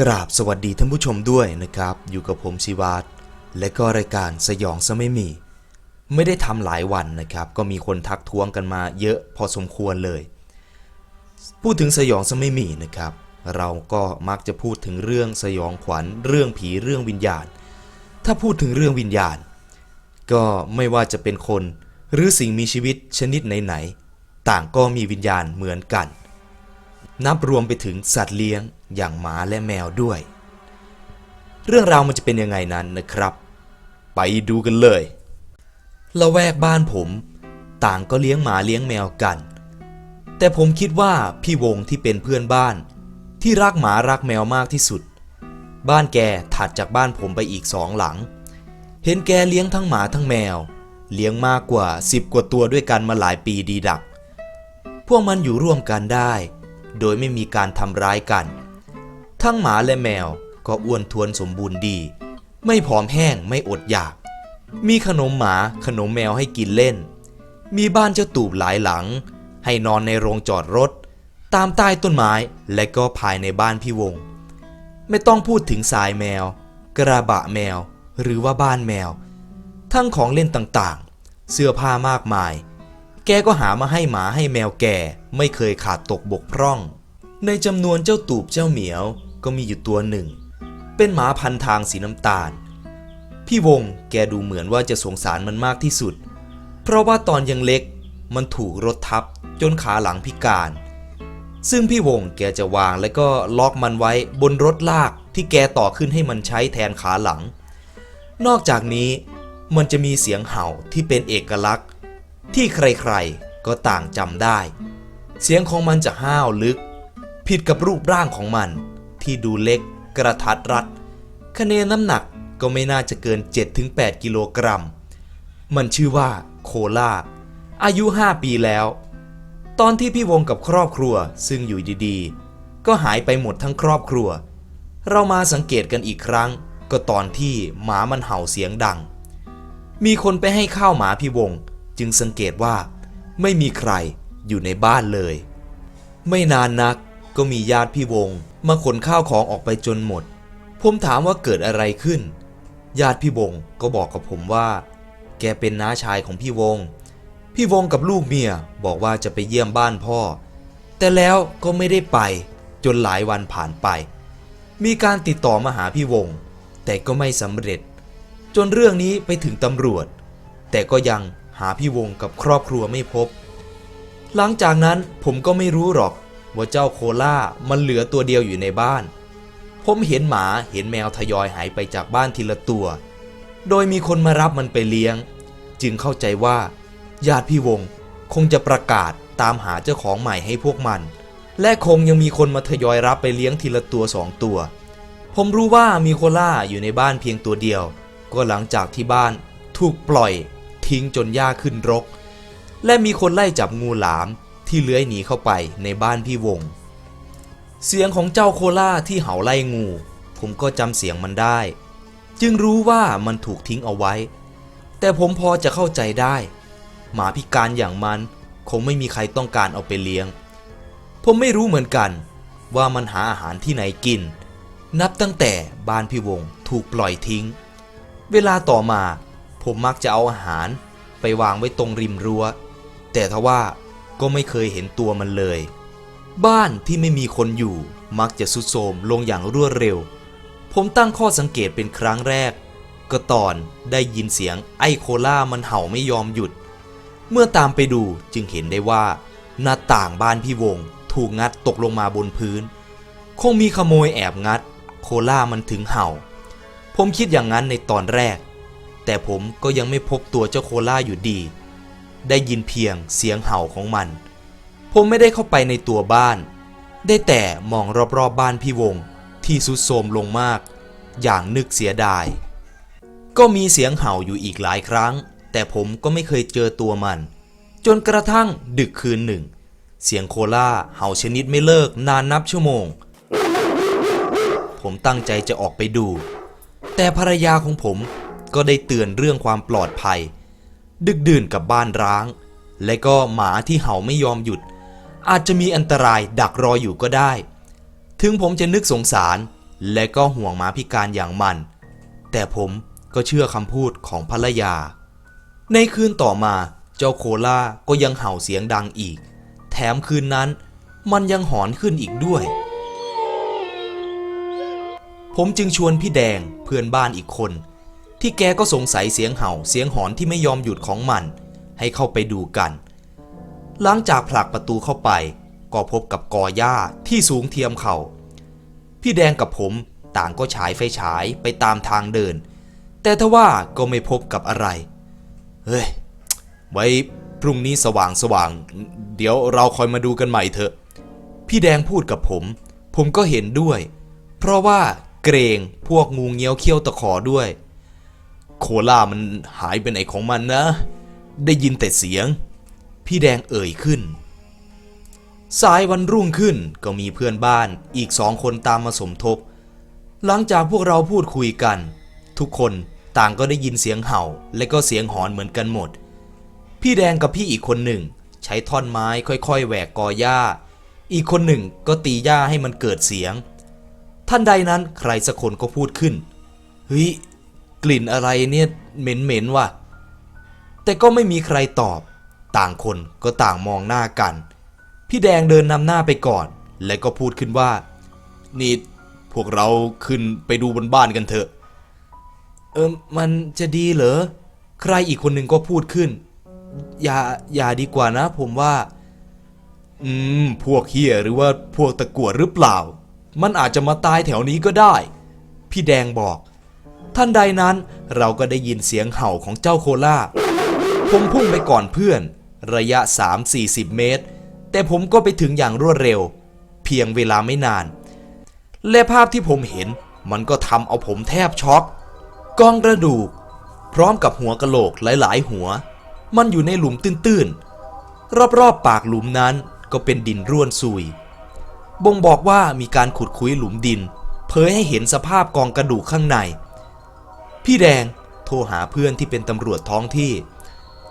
กราบสวัสดีท่านผู้ชมด้วยนะครับ อยู่กับผมชีวาตและก็รายการสยองซะไม่มี ไม่ได้ทำหลายวันนะครับ ก็มีคนทักท้วงกันมาเยอะพอสมควรเลย พูดถึงสยองซะไม่มีนะครับ เราก็มักจะพูดถึงเรื่องสยองขวัญ เรื่องผีเรื่องวิญญาณ ถ้าพูดถึงเรื่องวิญญาณ ก็ไม่ว่าจะเป็นคน หรือสิ่งมีชีวิตชนิดไหนๆต่างก็มีวิญญาณเหมือนกัน นับรวมไปถึงสัตว์เลี้ยงอย่างหมาและแมวด้วย เรื่องราวมันจะเป็นยังไงนั้นนะครับ ไปดูกันเลยละแวกบ้านผม ต่างก็เลี้ยงหมาเลี้ยงแมวกัน แต่ผมคิดว่าพี่วงที่เป็นเพื่อนบ้าน ที่รักหมารักแมวมากที่สุด บ้านแกถัดจากบ้านผมไปอีกสองหลัง เห็นแกเลี้ยงทั้งหมาทั้งแมว เลี้ยงมากกว่าสิบกว่าตัวด้วยกันมาหลายปีดีดัก พวกมันอยู่ร่วมกันได้ โดยไม่มีการทำร้ายกัน ทั้งหมาและแมวก็อ้วนทวนสมบูรณ์ดี ไม่ผอมแห้งไม่อดอยาก มีขนมหมาขนมแมวให้กินเล่น มีบ้านเจ้าตูบหลายหลัง ให้นอนในโรงจอดรถ ตามใต้ต้นไม้และก็ภายในบ้านพี่วง ไม่ต้องพูดถึงสายแมว กระบะแมว หรือว่าบ้านแมว ทั้งของเล่นต่างๆ เสื้อผ้ามากมาย แกก็หามาให้หมาให้แมวแก่ไม่เคยขาดตกบกพร่อง ในจำนวนเจ้าตูบเจ้าเหมียวก็มีอยู่ตัวหนึ่ง เป็นหมาพันทางสีน้ำตาล พี่วงแกดูเหมือนว่าจะสงสารมันมากที่สุด เพราะว่าตอนยังเล็กมันถูกรถทับจนขาหลังพิการ ซึ่งพี่วงแกจะวางและก็ล็อกมันไว้บนรถลากที่แกต่อขึ้นให้มันใช้แทนขาหลัง นอกจากนี้มันจะมีเสียงเห่าที่เป็นเอกลักษณ์ ที่ใครๆก็ต่างจำได้ เสียงของมันจะห้าวลึก ผิดกับรูปร่างของมัน ที่ดูเล็กกระทัดรัดคะแนนน้ำหนักก็ไม่น่าจะเกิน 7-8 กิโลกรัม มันชื่อว่าโคลาอายุ 5 ปีแล้ว ตอนที่พี่วงกับครอบครัวซึ่งอยู่ดีๆ ก็หายไปหมดทั้งครอบครัว เรามาสังเกตกันอีกครั้ง ก็ตอนที่หมามันเห่าเสียงดัง มีคนไปให้ข้าวหมาพี่วง จึงสังเกตว่าไม่มีใครอยู่ในบ้านเลย ไม่นานนักก็มีญาติพี่วงมาขนข้าวของออกไปจนหมด ผมถามว่าเกิดอะไรขึ้น ญาติพี่วงก็บอกกับผมว่า แกเป็นน้าชายของพี่วง พี่วงกับลูกเมียบอกว่าจะไปเยี่ยมบ้านพ่อ แต่แล้วก็ไม่ได้ไปจนหลายวันผ่านไป มีการติดต่อมาหาพี่วง แต่ก็ไม่สำเร็จ จนเรื่องนี้ไปถึงตำรวจ แต่ก็ยัง หาพี่วงกับครอบครัวไม่พบ หลังจากนั้นผมก็ไม่รู้หรอก ว่าเจ้าโคล่ามันเหลือตัวเดียวอยู่ในบ้าน ผมเห็นหมาเห็นแมวทยอยหายไปจากบ้านทีละตัว โดยมีคนมารับมันไปเลี้ยง จึงเข้าใจว่า ญาติพี่วงคงจะประกาศตามหาเจ้าของใหม่ให้พวกมัน และคงยังมีคนมาทยอยรับไปเลี้ยงทีละตัวสองตัว ผมรู้ว่ามีโคล่าอยู่ในบ้านเพียงตัวเดียว ก็หลังจากที่บ้านถูกปล่อย ทิ้งจนหญ้าขึ้นรก และมีคนไล่จับงูหลามที่เลื้อยหนีเข้าไปในบ้านพี่วง เสียงของเจ้าโคล่าที่เห่าไล่งู ผมก็จำเสียงมันได้ จึงรู้ว่ามันถูกทิ้งเอาไว้ แต่ผมพอจะเข้าใจได้ หมาพิการอย่างมันคงไม่มีใครต้องการเอาไปเลี้ยง ผมไม่รู้เหมือนกัน ว่ามันหาอาหารที่ไหนกิน นับตั้งแต่บ้านพี่วงถูกปล่อยทิ้ง เวลาต่อมา ผมมักจะเอาอาหารไปวางไว้ตรงริมรั้ว แต่ทว่าก็ไม่เคยเห็นตัวมันเลย บ้านที่ไม่มีคนอยู่มักจะสุดโทรมลงอย่างรวดเร็ว ผมตั้งข้อสังเกตเป็นครั้งแรก ก็ตอนได้ยินเสียงไอโคล่ามันเห่าไม่ยอมหยุด เมื่อตามไปดูจึงเห็นได้ว่า หน้าต่างบ้านพี่วง ถูกงัดตกลงมาบนพื้น คงมีขโมยแอบงัด โคล่ามันถึงเห่า ผมคิดอย่างนั้นในตอนแรก แต่ผมก็ยังไม่พบตัวเจ้าโคล่าอยู่ดี ได้ยินเพียงเสียงเห่าของมัน ผมไม่ได้เข้าไปในตัวบ้าน ได้แต่มองรอบๆบบ้านพี่วงที่สุดโทรมลงมาก อย่างนึกเสียดาย ก็มีเสียงเห่าอยู่อีกหลายครั้ง แต่ผมก็ไม่เคยเจอตัวมัน จนกระทั่งดึกคืนหนึ่ง เสียงโคล่าเห่าชนิดไม่เลิกนานนับชั่วโมง ผมตั้งใจจะออกไปดู แต่ภรรยาของผม ก็ได้เตือนเรื่องความปลอดภัย ดึกดื่นกับบ้านร้าง และก็หมาที่เห่าไม่ยอมหยุด อาจจะมีอันตรายดักรออยู่ก็ได้ ถึงผมจะนึกสงสาร และก็ห่วงหมาพิการอย่างมัน แต่ผมก็เชื่อคำพูดของภรรยา ในคืนต่อมาเจ้าโคล่าก็ยังเห่าเสียงดังอีก แถมคืนนั้นมันยังหอนขึ้นอีกด้วย ผมจึงชวนพี่แดงเพื่อนบ้านอีกคน ที่แกก็สงสัยเสียงเห่าเสียงหอนที่ไม่ยอมหยุดของมัน ให้เข้าไปดูกัน หลังจากผลักประตูเข้าไป ก็พบกับกอหญ้าที่สูงเทียมเขา่า พี่แดงกับผมต่างก็ฉายไฟฉายไปตามทางเดิน แต่ทว่าก็ไม่พบกับอะไร เฮ้ย ไว้พรุ่งนี้สว่างสว่างๆเดี๋ยวเราคอยมาดูกันใหม่เถอะ พี่แดงพูดกับผม ผมก็เห็นด้วย เพราะว่าเกรงพวกงูเงี้ยวเขี้ยวตะขอด้วย โคล่ามันหายไปไหนของมันนะ ได้ยินแต่เสียง พี่แดงเอ่ยขึ้น สายวันรุ่งขึ้นก็มีเพื่อนบ้านอีกสองคนตามมาสมทบ หลังจากพวกเราพูดคุยกัน ทุกคนต่างก็ได้ยินเสียงเห่าและก็เสียงหอนเหมือนกันหมด พี่แดงกับพี่อีกคนหนึ่ง ใช้ท่อนไม้ค่อยๆแหวกกอหญ้า อีกคนหนึ่งก็ตีหญ้าให้มันเกิดเสียง ท่านใดนั้นใครสักคนก็พูดขึ้นเฮ้ย กลิ่นอะไรเนี่ยเหม็นๆว่ะ แต่ก็ไม่มีใครตอบ ต่างคนก็ต่างมองหน้ากัน พี่แดงเดินนำหน้าไปก่อน และก็พูดขึ้นว่า นี่พวกเราขึ้นไปดูบนบ้านกันเถอะ เออมันจะดีเหรอ ใครอีกคนหนึ่งก็พูดขึ้น อย่าอย่าดีกว่านะ ผมว่า อืม พวกเฮียหรือว่าพวกตะกรวดหรือเปล่า มันอาจจะมาตายแถวนี้ก็ได้ พี่แดงบอก ท่านใดนั้นเราก็ได้ยินเสียงเห่าของเจ้าโคล่าผมพุ่งไปก่อนเพื่อน ระยะ 3-40 เมตร แต่ผมก็ไปถึงอย่างรวดเร็ว เพียงเวลาไม่นาน และภาพที่ผมเห็นมันก็ทำเอาผมแทบช็อกกองกระดูก พร้อมกับหัวกะโหลกหลาย ๆ หัว มันอยู่ในหลุมตื้น ๆ รอบ ๆ ปากหลุมนั้นก็เป็นดินร่วนซุย บ่งบอกว่ามีการขุดคุ้ยหลุมดิน เผยให้เห็นสภาพกองกระดูกข้างใน พี่แดงโทรหาเพื่อนที่เป็นตำรวจท้องที่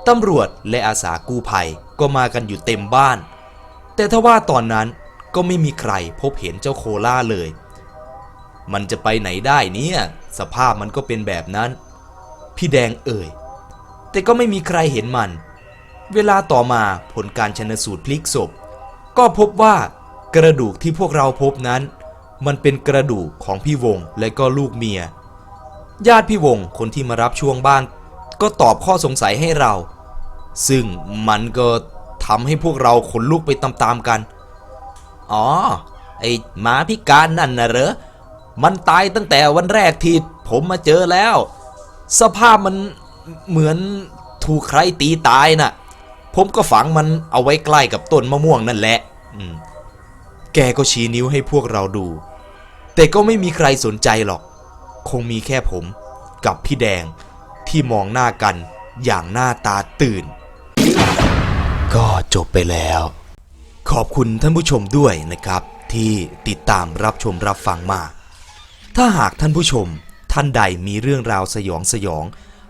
ตำรวจและอาสากู้ภัยก็มากันอยู่เต็มบ้าน แต่ทว่าตอนนั้นก็ไม่มีใครพบเห็นเจ้าโคล่าเลย มันจะไปไหนได้เนี่ย สภาพมันก็เป็นแบบนั้น พี่แดงเอ่ย แต่ก็ไม่มีใครเห็นมัน เวลาต่อมาผลการชนสูตรพลิกศพ ก็พบว่ากระดูกที่พวกเราพบนั้น มันเป็นกระดูกของพี่วงและก็ลูกเมีย ญาติพี่วงคนที่มารับช่วงบ้าน ก็ตอบข้อสงสัยให้เรา ซึ่งมันก็ทำให้พวกเราขนลุกไปตามๆกัน อ๋อ ไอ้หมาพิการนั่นนะเหรอ มันตายตั้งแต่วันแรกที่ผมมาเจอแล้ว สภาพมันเหมือนถูกใครตีตายน่ะ ผมก็ฝังมันเอาไว้ใกล้กับต้นมะม่วงนั่นแหละ แกก็ชี้นิ้วให้พวกเราดู แต่ก็ไม่มีใครสนใจหรอก คงมีแค่ผมกับพี่แดงที่มองหน้ากันอย่างหน้าตาตื่น ก็จบไปแล้ว ขอบคุณท่านผู้ชมด้วยนะครับ ที่ติดตามรับชมรับฟังมา ถ้าหากท่านผู้ชมท่านใดมีเรื่องราวสยองสยอง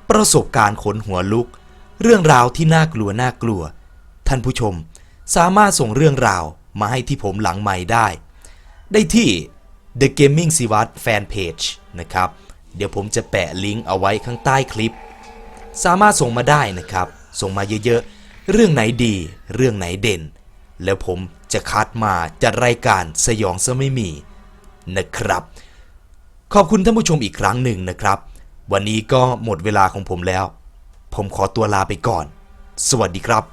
ประสบการณ์ขนหัวลุก เรื่องราวที่น่ากลัวน่ากลัว ท่านผู้ชมสามารถส่งเรื่องราวมาให้ที่ผมหลังไม้ได้ ได้ที่ The Gaming s i w a t Fan Page นะครับ เดี๋ยวผมจะแปะลิงก์เอาไว้ข้างใต้คลิป สามารถส่งมาได้นะครับ ส่งมาเยอะๆ เรื่องไหนดี เรื่องไหนเด่น แล้วผมจะคัดมาจัดรายการสยองซะไม่มีนะครับ ขอบคุณท่านผู้ชมอีกครั้งหนึ่งนะครับ วันนี้ก็หมดเวลาของผมแล้ว ผมขอตัวลาไปก่อน สวัสดีครับ